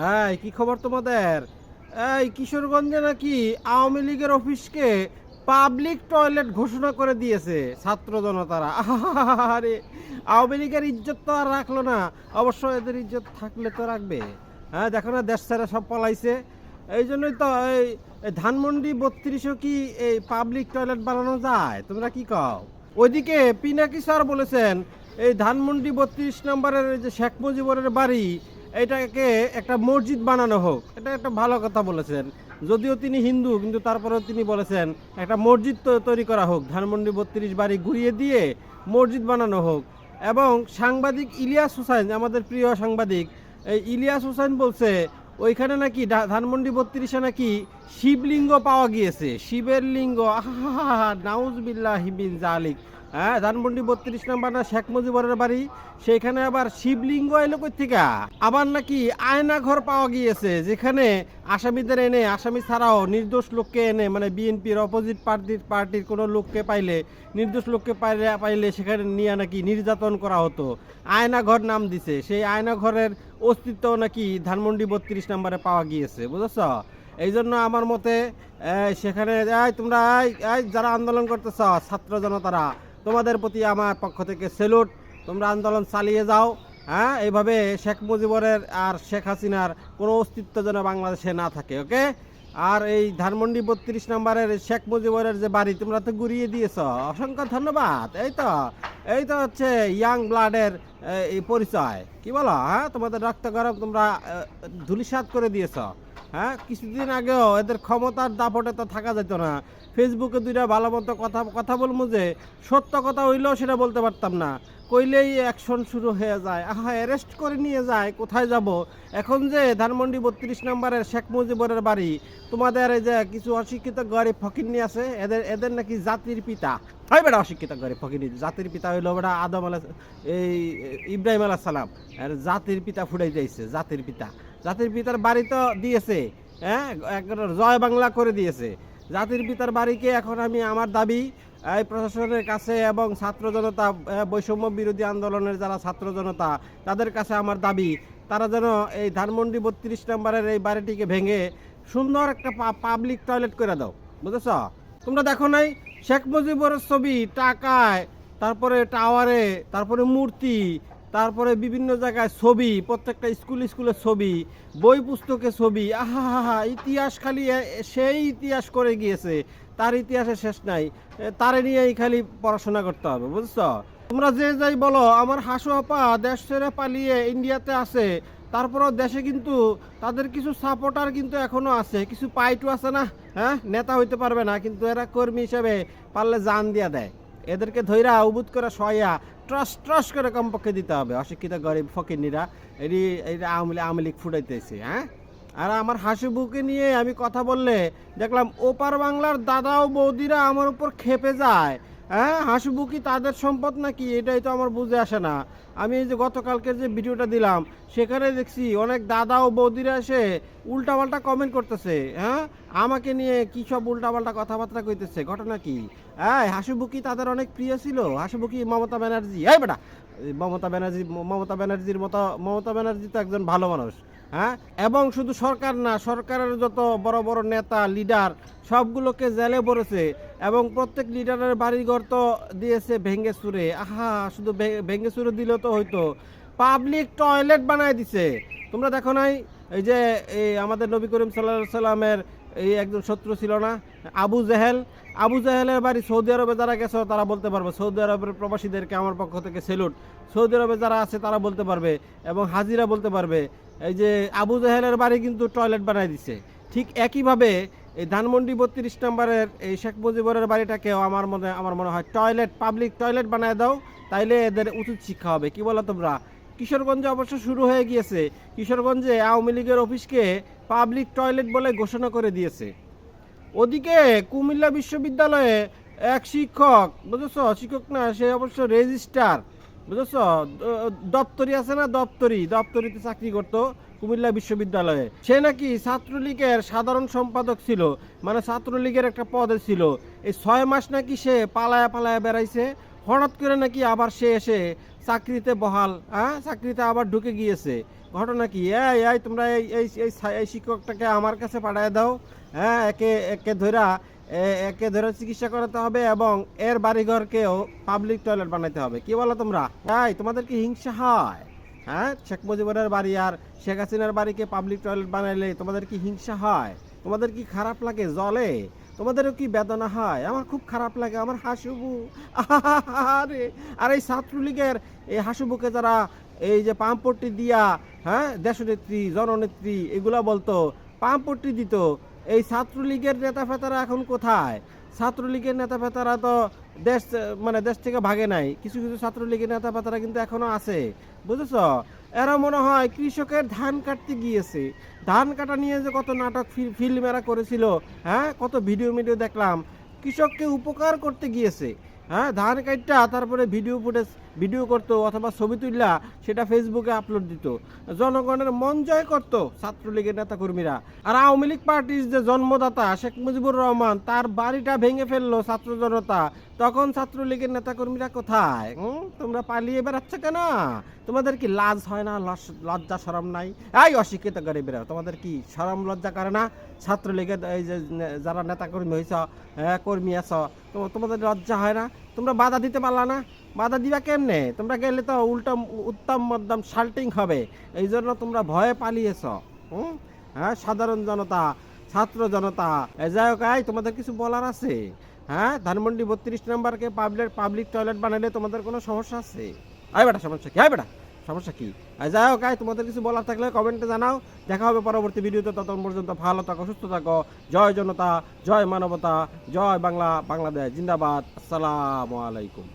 এই, কি খবর তোমাদের? এই, কিশোরগঞ্জে নাকি আওয়ামী লীগের অফিসকে পাবলিক টয়লেট ঘোষণা করে দিয়েছে ছাত্র জনতারা? আরে আওয়ামী লীগের ইজ্জত তো আর রাখল না অবশ্য এদের ইজ্জত থাকলে তো রাখবে হ্যাঁ দেখো না দেশ ছেড়ে সব পলাইছে এই জন্যই তো এই ধানমন্ডি বত্রিশও কি এই পাবলিক টয়লেট বানানো যায় তোমরা কি কও ওইদিকে পিনাকি স্যার বলেছেন এই ধানমন্ডি বত্রিশ নম্বরের যে শেখ মুজিবরের বাড়ি এটাকে একটা মসজিদ বানানো হোক। এটা একটা ভালো কথা বলেছেন। যদিও তিনি হিন্দু, কিন্তু তারপরেও তিনি বলেছেন, একটা মসজিদ তৈরি করা হোক। ধানমন্ডি বত্রিশ বাড়ি ঘুরিয়ে দিয়ে মসজিদ বানানো হোক। এবং সাংবাদিক ইলিয়াস হুসাইন, আমাদের প্রিয় সাংবাদিক, এই ইলিয়াস হুসাইন বলছে, ওইখানে নাকি ধানমন্ডি বত্রিশে নাকি শিবলিঙ্গ পাওয়া গিয়েছে। শিবের লিঙ্গ নাউজবিল্লাহ হিবিন জালিক হ্যাঁ ধানমন্ডি বত্রিশ নম্বর না শেখ মুজিবরের বাড়ি? সেইখানে আবার শিবলিঙ্গ এলো থেকে আবার নাকি আয়না ঘর পাওয়া গিয়েছে, যেখানে আসামিদের এনে, আসামি ছাড়াও নির্দোষ লোককে এনে মানে বিএনপির অপোজিট পার্টির পার্টির কোনো লোককে পাইলে, নির্দোষ লোককে পাইলে পাইলে সেখানে নিয়ে নাকি নির্যাতন করা হতো। আয়না ঘর নাম দিছে। সেই আয়না ঘরের অস্তিত্ব নাকি ধানমন্ডি বত্রিশ নম্বরে পাওয়া গিয়েছে, বুঝেছ? এই জন্য আমার মতে সেখানে এই তোমরা এই, যারা আন্দোলন করতেছ ছাত্র জনতারা তোমাদের প্রতি আমার পক্ষ থেকে সেলুট তোমরা আন্দোলন চালিয়ে যাও হ্যাঁ? এইভাবে শেখ মুজিবরের আর শেখ হাসিনার কোনো অস্তিত্ব যেন বাংলাদেশে না থাকে ওকে? আর এই ধানমন্ডি বত্রিশ নম্বরের শেখ মুজিবরের যে বাড়ি তোমরা তো ঘুরিয়ে দিয়েছ। অসংখ্য ধন্যবাদ। এই তো এই তো হচ্ছে ইয়াং ব্লাডের এই পরিচয়। কি বলো হ্যাঁ? তোমাদের রক্ত গরম তোমরা ধুলিসাত করে দিয়েছ। হ্যাঁ কিছুদিন আগেও এদের ক্ষমতার দাপটে তো থাকা যেত না। ফেসবুকে দুইটা ভালো মতো কথা কথা বলব যে, সত্য কথা হইলেও সেটা বলতে পারতাম না। কইলেই অ্যাকশন শুরু হয়ে যায়। আহা অ্যারেস্ট করে নিয়ে যায়, কোথায় যাব? এখন যে ধানমন্ডি বত্রিশ নম্বরের শেখ মুজিবরের বাড়ি, তোমাদের এই যে কিছু অশিক্ষিত গরিব ফকিরনি আছে, এদের এদের নাকি জাতির পিতা। হয় বেটা, অশিক্ষিত গরিব ফকিরনি জাতির পিতা হইল বেটা আদম আলা এই, ইব্রাহিম আলাহ সালাম আর জাতির পিতা ফুটাই যাইছে জাতির পিতা। জাতির পিতার বাড়ি তো দিয়েছে হ্যাঁ? জয় বাংলা করে দিয়েছে। জাতির পিতার বাড়িকে এখন আমি আমার দাবি, এই প্রশাসনের কাছে এবং ছাত্র জনতা বৈষম্য বিরোধী আন্দোলনের যারা ছাত্র জনতা, তাদের কাছে আমার দাবি, তারা যেন এই ধানমন্ডি বত্রিশ নম্বরের এই বাড়িটিকে ভেঙে সুন্দর একটা পাবলিক টয়লেট করে দাও, বুঝেছ? তোমরা দেখো নাই, শেখ মুজিবুরের ছবি, টাকায়, তারপরে টাওয়ারে তারপরে মূর্তি তারপরে বিভিন্ন জায়গায় ছবি, প্রত্যেকটা স্কুল স্কুলের ছবি, বই পুস্তকের ছবি আহা হা হা ইতিহাস খালি সেই ইতিহাস করে গিয়েছে, তার ইতিহাসে শেষ নাই তারে নিয়েই খালি পড়াশোনা করতে হবে, বুঝছ? তোমরা যে যাই বলো, আমার হাসু আপা দেশ ছেড়ে পালিয়ে ইন্ডিয়াতে আছে, তারপরও দেশে কিন্তু তাদের কিছু সাপোর্টার কিন্তু এখনও আছে, কিছু পাইটু আছে না হ্যাঁ? নেতা হইতে পারবে না, কিন্তু এরা কর্মী হিসেবে পারলে জান দিয়া দেয়। এদেরকে ধৈরা উবুত করে সয়া ট্রাস ট্রাস করে কমপক্ষে দিতে হবে। অশিক্ষিত গরিব ফকিরনিরা এটি এটা আওয়ামী আমলিক ফুটাইতেছে হ্যাঁ? আর আমার হাসি বুকে নিয়ে আমি কথা বললে দেখলাম ওপার বাংলার দাদা ও বৌদিরা আমার উপর খেপে যায়। হ্যাঁ হাসিবুকি তাদের সম্পদ নাকি? এটাই তো আমার বুঝে আসে না। আমি এই যে গতকালকের যে ভিডিওটা দিলাম, সেখানে দেখছি অনেক দাদা ও বৌদিরা এসে উল্টাপাল্টা কমেন্ট করতেছে হ্যাঁ? আমাকে নিয়ে কি সব উল্টাপাল্টা কথাবার্তা কইতেছে, ঘটনা কি? হ্যাঁ হাসিবুকি তাদের অনেক প্রিয় ছিল। হাসিবুকি মমতা ব্যানার্জি, এই বেটা, মমতা ব্যানার্জি, মমতা ব্যানার্জির মতো, মমতা ব্যানার্জি তো একজন ভালো মানুষ। হ্যাঁ? এবং শুধু সরকার না, সরকারের যত বড় বড় নেতা লিডার সবগুলোকে জেলে পড়েছে এবং প্রত্যেক লিডারের বাড়িঘর তো দিয়েছে ভেঙ্গে সুরে আহা, শুধু ভেঙ্গে সুরে দিলেও তো হয়তো পাবলিক টয়লেট বানায় দিছে। তোমরা দেখো নাই, এই যে, এই আমাদের নবী করিম সাল্লাহ সাল্লামের এই একজন শত্রু ছিল না, আবু জেহেল। আবু জেহেলের বাড়ি সৌদি আরবে যারা গেছো, তারা বলতে পারবে, সৌদি আরবের প্রবাসীদেরকে আমার পক্ষ থেকে সেলুট সৌদি আরবে যারা আছে, তারা বলতে পারবে এবং হাজিরা বলতে পারবে এই যে আবু জাহেলের বাড়ি কিন্তু টয়লেট বানাই দিছে। ঠিক একইভাবে এই ধানমন্ডি বত্রিশ নম্বরের এই শেখ মুজিবরের বাড়িটাকেও আমার মনে আমার মনে হয় টয়লেট, পাবলিক টয়লেট বানায় দাও, তাইলে এদের উচিত শিক্ষা হবে। কি বলো তোমরা? কিশোরগঞ্জে অবশ্য শুরু হয়ে গিয়েছে। কিশোরগঞ্জে আওয়ামী লীগের অফিসকে পাবলিক টয়লেট বলে ঘোষণা করে দিয়েছে। ওদিকে কুমিল্লা বিশ্ববিদ্যালয়ে এক শিক্ষক, বুঝেছ? শিক্ষক না, সে অবশ্য রেজিস্ট্রার। বুঝেছ? দপ্তরি আছে না দপ্তরি? দপ্তরিতে চাকরি করতো কুমিল্লা বিশ্ববিদ্যালয়ে। সে নাকি ছাত্রলীগের সাধারণ সম্পাদক ছিল মানে ছাত্রলীগের একটা পদে ছিল। এই ছয় মাস নাকি সে পালায়া পালায়া বেড়াইছে, হঠাৎ করে নাকি আবার সে এসে চাকরিতে বহাল হ্যাঁ চাকরিতে আবার ঢুকে গিয়েছে। ঘটনা কি? এই এই, তোমরা এই এই শিক্ষকটাকে আমার কাছে পাঠিয়ে দাও হ্যাঁ একে একে ধরা একে ধরে চিকিৎসা করাতে হবে এবং এর বাড়িঘরকেও পাবলিক টয়লেট বানাইতে হবে। কি বলো তোমরা? এই, তোমাদের কি হিংসা হয়? হ্যাঁ শেখ মুজিবুরের বাড়ি আর শেখ হাসিনার বাড়িকে পাবলিক টয়লেট বানাইলে তোমাদের কি হিংসা হয়? তোমাদের কি খারাপ লাগে জলে? তোমাদেরও কি বেদনা হয়? আমার খুব খারাপ লাগে, আমার হাসুবু। আরে আর এই ছাত্রলীগের এই হাসুবুকে যারা এই যে পাম্পট্টি দিয়া হ্যাঁ দেশনেত্রী, জননেত্রী, এগুলা বলতো, পাম্পট্টি দিত এই ছাত্রলীগের নেতা ফেতারা এখন কোথায়? ছাত্রলীগের নেতা ফেতারা তো দেশ মানে দেশ থেকে ভাগে নাই। কিছু কিছু ছাত্রলীগের নেতা ফেতারা কিন্তু এখনও আছে। বুঝেছ? এরা মনে হয় কৃষকের ধান কাটতে গিয়েছে। ধান কাটা নিয়ে যে কত নাটক ফিল্ম এরা করেছিল হ্যাঁ? কত ভিডিও মিডিও দেখলাম। কৃষককে উপকার করতে গিয়েছে। হ্যাঁ? ধান কাটটা তারপরে ভিডিও ফুটেজ ভিডিও করতো অথবা ছবি তুললা সেটা ফেসবুকে আপলোড দিত। জনগণের মন জয় করতো ছাত্রলীগের নেতাকর্মীরা। আর আওয়ামী লীগ পার্টির যে জন্মদাতা শেখ মুজিবুর রহমান তার বাড়িটা ভেঙে ফেলল ছাত্র জনতা। তখন ছাত্রলীগের নেতাকর্মীরা কোথায়? তোমরা পালিয়ে বেড়াচ্ছ কেন? তোমাদের কি লাজ হয় না? লজ্জা সরম নাই? এই অশিক্ষিত গরিবেরা তোমাদের কি সরম লজ্জা করে না? ছাত্রলীগের এই যে যারা নেতাকর্মী হয়েছ হ্যাঁ, কর্মী আছ তোমাদের লজ্জা হয় না? তোমরা বাধা দিতে পারলা না। বাধা দিবা কেমনে? তোমরা গেলে তো উল্টো উত্তম মধ্যম শাল্টিং হবে। এই জন্য তোমরা ভয়ে পালিয়েছ, হুম? হ্যাঁ সাধারণ জনতা, ছাত্র জনতা। যাই হোক তোমাদের কিছু বলার আছে? হ্যাঁ ধানমন্ডি বত্রিশ নম্বরকে পাবলিক পাবলিক টয়লেট বানালে তোমাদের কোনো সমস্যা আছে? আয় বেটা, সমস্যা কি? আয় বেটা। সমস্যা কি? যাই হোক তোমাদের কিছু বলার থাকলে কমেন্টে জানাও। দেখা হবে পরবর্তী ভিডিওতে। ততক্ষণ পর্যন্ত ভালো থাকো, সুস্থ থাকো। জয় জনতা, জয় মানবতা, জয় বাংলা, বাংলাদেশ, জিন্দাবাদ। আসসালামু আলাইকুম।